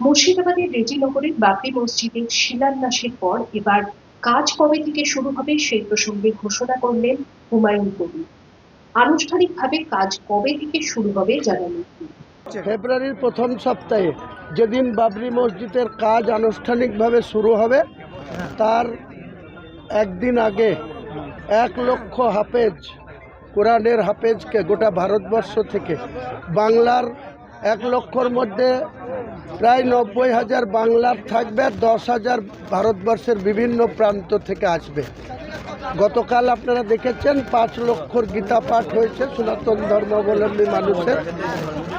মুর্শিদাবাদের রেজিনগরের বাবরি মসজিদের শিলান্যাসের পর এবার কাজ কবে থেকে শুরু হবে সেই প্রসঙ্গে ঘোষণা করলেন হুমায়ুন কবির আনুষ্ঠানিকভাবে কাজ কবে থেকে শুরু হবে জানালেন তিনি। ফেব্রুয়ারির প্রথম সপ্তাহে যেদিন বাবরি মসজিদের কাজ আনুষ্ঠানিকভাবে শুরু হবে, তার একদিন আগে এক লক্ষ হাফেজ, কোরআনের হাফেজকে গোটা ভারতবর্ষ থেকে বাংলার এক লক্ষর মধ্যে প্রায় নব্বই হাজার বাংলার থাকবে আর দশ হাজার ভারতবর্ষের বিভিন্ন প্রান্ত থেকে আসবে। গতকাল আপনারা দেখেছেন, পাঁচ লক্ষর গীতা পাঠ হয়েছে, সনাতন ধর্মাবলম্বী মানুষের।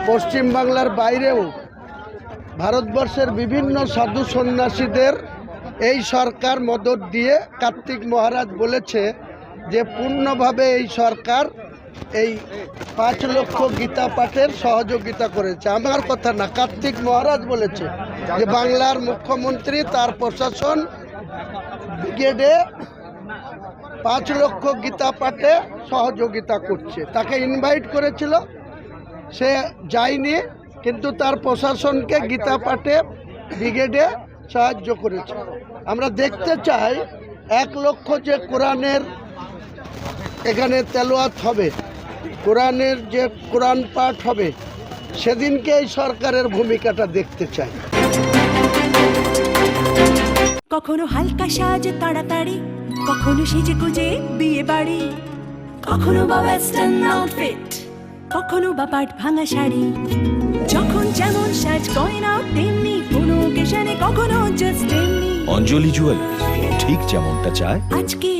পশ্চিমবাংলার বাইরেও ভারতবর্ষের বিভিন্ন সাধু সন্ন্যাসীদের এই সরকার মদত দিয়ে কার্তিক মহারাজ বলেছে যে, পূর্ণভাবে এই সরকার এই পাঁচ লক্ষ গীতা পাঠের সহযোগিতা করেছে। আমার কথা না, কার্তিক মহারাজ বলেছে যে বাংলার মুখ্যমন্ত্রী, তার প্রশাসন ব্রিগেডে পাঁচ লক্ষ গীতা পাঠে সহযোগিতা করছে। তাকে ইনভাইট করেছিল, সে যায়নি, কিন্তু তার প্রশাসনকে গীতা পাঠে ব্রিগেডে সাহায্য করেছে। আমরা দেখতে চাই, এক লক্ষ যে কোরআনের এখানে তেলোয়াত হবে কোরআনের যে কোরআন পাঠ হবে সেদিনকে এই সরকারের ভূমিকাটা দেখতে চাই। কখনো হালকা সাজ তাড়াতাড়ি কখনো সেজে গুজে বিয়ে বাড়ি কখনো বা ওয়েস্টার্ন আউটফিট কখনো বা পাট ভাঙা শাড়ি। যখন যেমন সাজ গয়না তেমনি কোনো অকেশনে কখনো জাস্ট তেমনি। অঞ্জলি জুয়েলার্স ঠিক যেমনটা চায়। আজকে